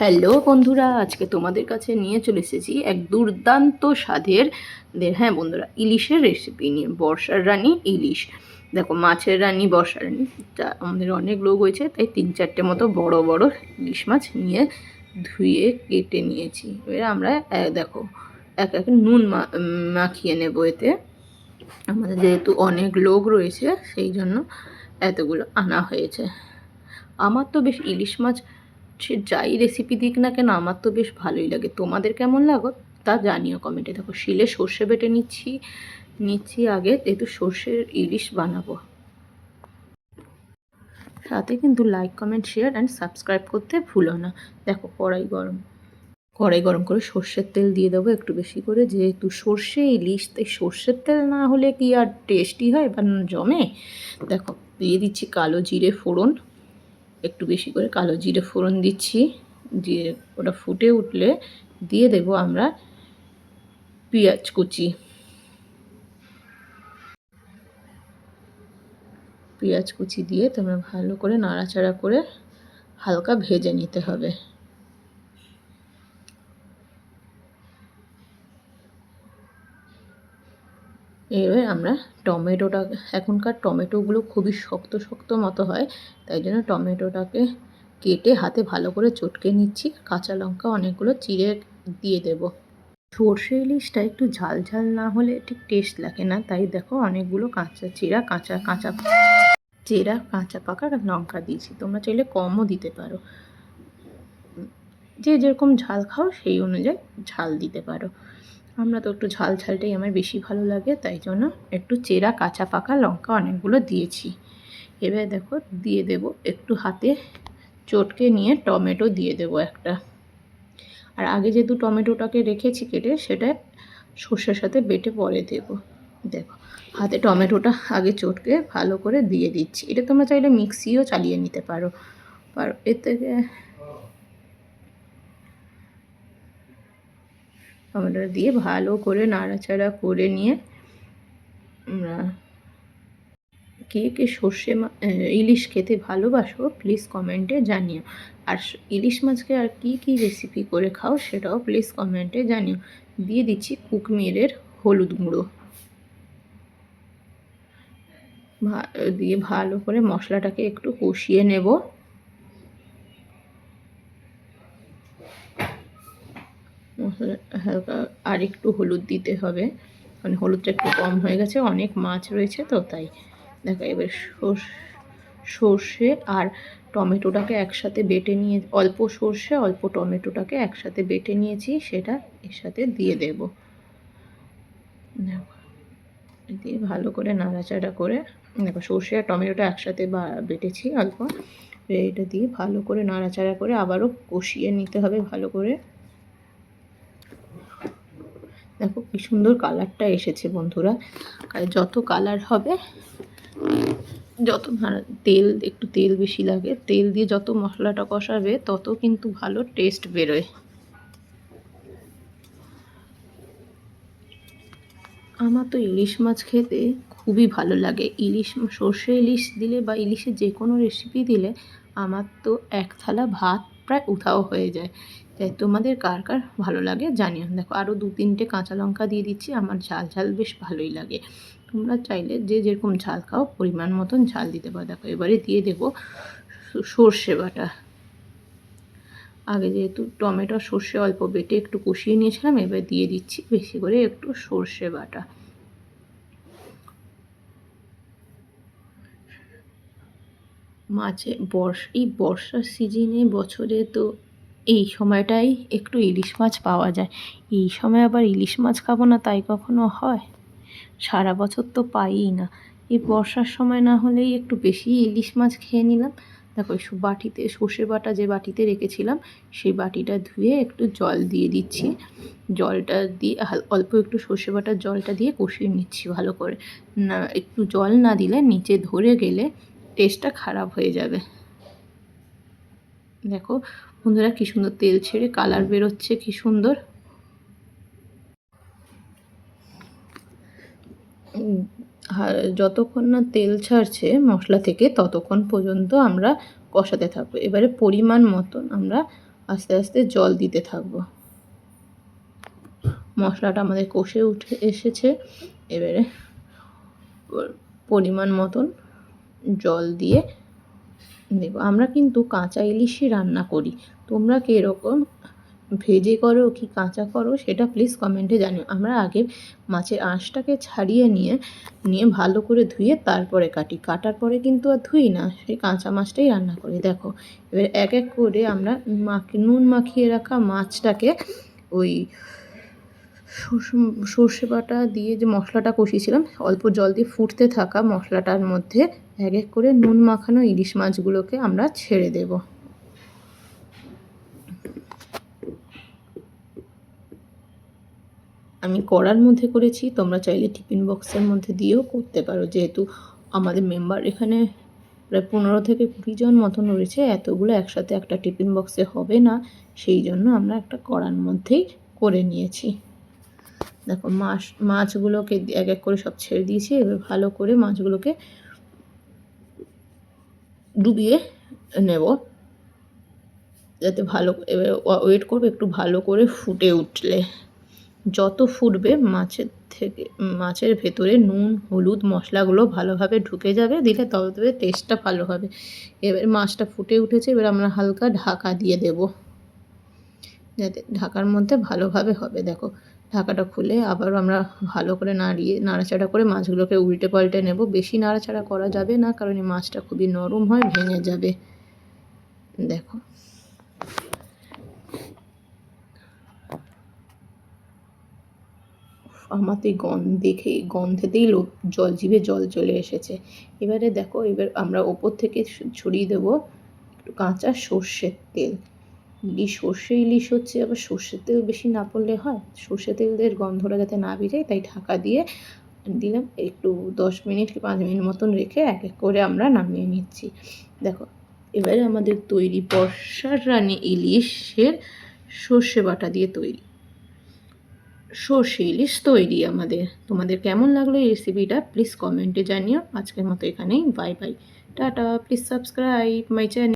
Hello বন্ধুরা, আজকে তোমাদের কাছে নিয়ে চলে এসেছি এক দুর্দান্ত স্বাদের হ্যাঁ বন্ধুরা, ইলিশের রেসিপি নিয়ে। বর্ষার রানী ইলিশ। দেখো, মাছের রানী, বর্ষার রানী আমাদের অনেক লোক হয়েছে, তাই তিন চারটে মতো বড় বড় ইলিশ মাছ নিয়ে ধুয়ে কেটে নিয়েছি। এবার আমরা দেখো, এক এক নুন মাখিয়ে নেব এতে। আমাদের যেহেতু অনেক লোক রয়েছে, সেই জন্য এতগুলো আনা হয়েছে। আমার তো বেশ ইলিশ মাছ সে যাই রেসিপি দিক না কেন, আমার তো বেশ ভালোই লাগে। তোমাদের কেমন লাগো? তা জানিও কমেন্টে দেখো, শিলে সর্ষে বেটে নিচ্ছি নিচ্ছি আগে, যেহেতু সর্ষের ইলিশ বানাবো। সাথে কিন্তু like comment share and subscribe করতে ভুলো না। দেখো, কড়াই গরম। কড়াই গরম করে সর্ষের তেল দিয়ে দেবো একটু বেশি করে। যেহেতু সর্ষে ইলিশ, তাই সর্ষের তেল না হলে কি আর টেস্টি হয় বা জমে? দেখো, দিয়ে দিচ্ছি কালো জিরে ফোড়ন। একটু বেশি করে কালো জিরে ফোড়ন দিচ্ছি। দিয়ে ওটা ফুটে উঠলে দিয়ে দেব আমরা পেঁয়াজ কুচি। পেঁয়াজ কুচি দিয়ে তোমরা ভালো করে নাড়াচাড়া করে হালকা ভেজে নিতে হবে। এবার আমরা টমেটোটা, এখনকার টমেটোগুলো খুবই শক্ত শক্ত মতো হয়, তাই জন্য টমেটোটাকে কেটে হাতে ভালো করে চটকে নিচ্ছি। কাঁচা লঙ্কা অনেকগুলো চিড়ে দিয়ে দেব। সর্ষে ইলিশটা একটু ঝাল ঝাল না হলে ঠিক টেস্ট লাগে না। তাই দেখো অনেকগুলো কাঁচা চিরা কাঁচা কাঁচা চেরা কাঁচা পাকা লঙ্কা দিয়েছি। তোমরা চাইলে কমও দিতে পারো। যে যেরকম ঝাল খাও সেই অনুযায়ী ঝাল দিতে পারো। আমরা তো একটু ঝাল ঝালটাই আমার বেশি ভালো লাগে, তাই জন্য একটু চেরা, কাঁচা পাকা লঙ্কা অনেকগুলো দিয়েছি। এবার দেখো দিয়ে দেব একটু হাতে, চটকে নিয়ে টমেটো দিয়ে দেব একটা। আর আগে যেহেতু টমেটোটাকে রেখেছি কেটে, সেটা সর্ষের সাথে বেটে পরে দেব। দেখো, হাতে টমেটোটা আগে চটকে ভালো করে দিয়ে দিচ্ছি। এটা তোমরা চাইলে মিক্সিও চালিয়ে নিতে পারো। পারো এর থেকে টমেটোটা দিয়ে ভালো করে নাড়াচাড়া করে নিয়ে আমরা কে কে সর্ষে ইলিশ খেতে ভালোবাসো প্লিজ কমেন্টে জানিও। আর ইলিশ মাছকে আর কি কি রেসিপি করে খাও সেটাও প্লিজ কমেন্টে জানিও। দিয়ে দিচ্ছি কুকমিরের হলুদ গুঁড়ো। দিয়ে ভালো করে মশলাটাকে একটু কষিয়ে নেব। মশলা হালকা আর একটু হলুদ দিতে হবে। মানে হলুদটা একটু কম হয়ে গেছে, অনেক মাছ রয়েছে তো, তাই। দেখো, এবার সর্ষ- আর টমেটোটাকে একসাথে বেটে নিয়ে, অল্প সর্ষে, অল্প টমেটোটাকে একসাথে বেটে নিয়েছি, সেটা এর সাথে দিয়ে দেব। দেখো, দিয়ে ভালো করে নাড়াচাড়া করে, দেখো, সর্ষে আর টমেটোটা একসাথে বেটেছি অল্প। এটা দিয়ে ভালো করে নাড়াচাড়া করে আবারও কষিয়ে নিতে হবে ভালো করে। দেখো কি সুন্দর কালারটা এসেছে বন্ধুরা। যত কালার হবে, যত তেল, একটু তেল বেশি লাগে, তেল দিয়ে যত মশলাটা কষাবে, তত কিন্তু ভালো টেস্ট বেরোয়। আমার তো ইলিশ মাছ খেতে খুবই ভালো লাগে। ইলিশ, সর্ষে ইলিশ দিলে বা ইলিশের যে কোনো রেসিপি দিলে আমার তো এক থালা ভাত প্রায় উধাও হয়ে যায়। তাই তোমাদের কার কার ভালো লাগে জানিও। দেখো আরও দু তিনটে কাঁচা লঙ্কা দিয়ে দিচ্ছি, আমার ঝাল ঝাল বেশ ভালোই লাগে। তোমরা চাইলে যে যেরকম ঝাল খাও, পরিমাণ মতন ঝাল দিতে পারো। দেখো, এবারে দিয়ে দেবো সর্ষে বাটা। আগে যেহেতু টমেটো, সর্ষে অল্প বেটে একটু কষিয়ে নিয়েছিলাম, এবার দিয়ে দিচ্ছি বেশি করে একটু সর্ষে বাটা। মাঝে বর্ষ, এই বর্ষার সিজনে বছরে তো এই সময়টাই একটু ইলিশ মাছ পাওয়া যায়। এই সময় আবার ইলিশ মাছ খাব না, তাই কখনো হয়? সারা বছর তো পাইই না। এই বর্ষার সময় না হলেই একটু বেশি ইলিশ মাছ খেয়ে নিলাম। দেখো বাটিতে, সর্ষে বাটা যে বাটিতে রেখেছিলাম, সেই বাটিটা ধুয়ে একটু জল দিয়ে দিচ্ছি। জলটা দিয়ে অল্প একটু সর্ষে বাটার জলটা দিয়ে কষিয়ে নিচ্ছি ভালো করে। না, একটু জল না দিলে নিচে ধরে গেলে টেস্টটা খারাপ হয়ে যাবে। দেখো বন্ধুরা কি সুন্দর তেল ছেড়ে কালার বেরোচ্ছে কি সুন্দর। আর যতক্ষণ না তেল ছাড়ছে মশলা থেকে ততক্ষণ পর্যন্ত আমরা কষাতে থাকব। এবারে পরিমাণ মতন আমরা আস্তে আস্তে জল দিতে থাকব। মশলাটা আমাদের কষে উঠে এসেছে। এবারে পরিমাণ মতন জল দিয়ে দেব আমরা কিন্তু কাঁচা ইলিশই রান্না করি। তোমরা কীরকম ভেজে করো, কি কাঁচা করো, সেটা প্লিজ কমেন্টে জানিও। আমরা আগে মাছের আঁশটাকে ছাড়িয়ে নিয়ে নিয়ে ভালো করে ধুয়ে তারপরে কাটি। কাটার পরে কিন্তু আর ধুই না, সেই কাঁচা মাছটাই রান্না করি। দেখো, এবার এক এক করে আমরা মাখি, নুন মাখিয়ে রাখা মাছটাকে ওই সর্ষে- বাটা দিয়ে যে মশলাটা কষিয়েছিলাম, অল্প জল দিয়ে ফুটতে থাকা মশলাটার মধ্যে এক এক করে নুন মাখানো ইলিশ মাছগুলোকে আমরা ছেড়ে দেব। আমি কড়ার মধ্যে করেছি, তোমরা চাইলে টিফিন বক্সের মধ্যে দিয়েও করতে পারো। যেহেতু আমাদের মেম্বার এখানে প্রায় পনেরো থেকে কুড়ি জন মতন রয়েছে, এতগুলো একসাথে একটা টিফিন বক্সে হবে না, সেই জন্য আমরা একটা কড়ার মধ্যেই করে নিয়েছি। দেখো, মাছ, মাছগুলোকে এক এক করে সব ছেড়ে দিয়েছি, এবার ভালো করে মাছগুলোকে ডুবিয়ে নেব। যাতে ভালো এবার ওয়েট করবে, একটু ভালো করে ফুটে উঠলে। যত ফুটবে, মাছের থেকে, মাছের ভেতরে নুন, হলুদ মশলাগুলো ভালোভাবে ঢুকে যাবে, দিলে তবে তবে টেস্টটা ভালো হবে। এবার মাছটা ফুটে উঠেছে, এবার আমরা হালকা ঢাকা দিয়ে দেব। যাতে ঢাকার মধ্যে ভালোভাবে হবে, দেখো। ঢাকাটা খুলে আবার আমরা ভালো করে নাড়িয়ে, নাড়াচাড়া করে মাছগুলোকে উল্টে পাল্টে নেব। বেশি নাড়াচাড়া করা যাবে না, কারণ এই মাছটা খুবই নরম হয়, ভেঙে যাবে। দেখো। আমার তো গন্ধ দেখে, গন্ধেতেই লোক জল জিভে জল চলে এসেছে। এবারে দেখো, এবার আমরা ওপর থেকে ছড়িয়ে দেবো একটু কাঁচা সর্ষের তেল। ইলিশ সর্ষে ইলিশ হচ্ছে, আবার সর্ষের তেল বেশি না পড়লে হয়। সর্ষে তেলের গন্ধটা যাতে না বেরোয়, তাই ঢাকা দিয়ে দিলাম। একটু দশ মিনিট কি পাঁচ মিনিট মতন রেখে এক এক করে আমরা নামিয়ে নিচ্ছি। দেখো, এবারে আমাদের তৈরি বর্ষার রানী ইলিশের সর্ষে বাটা দিয়ে তৈরি। সর্ষে ইলিশ তৈরি আমাদের। তোমাদের কেমন লাগল এই রেসিপিটা প্লিজ কমেন্টে জানিও। আজকের মতো এখানেই। Bye bye tata. Please subscribe my channel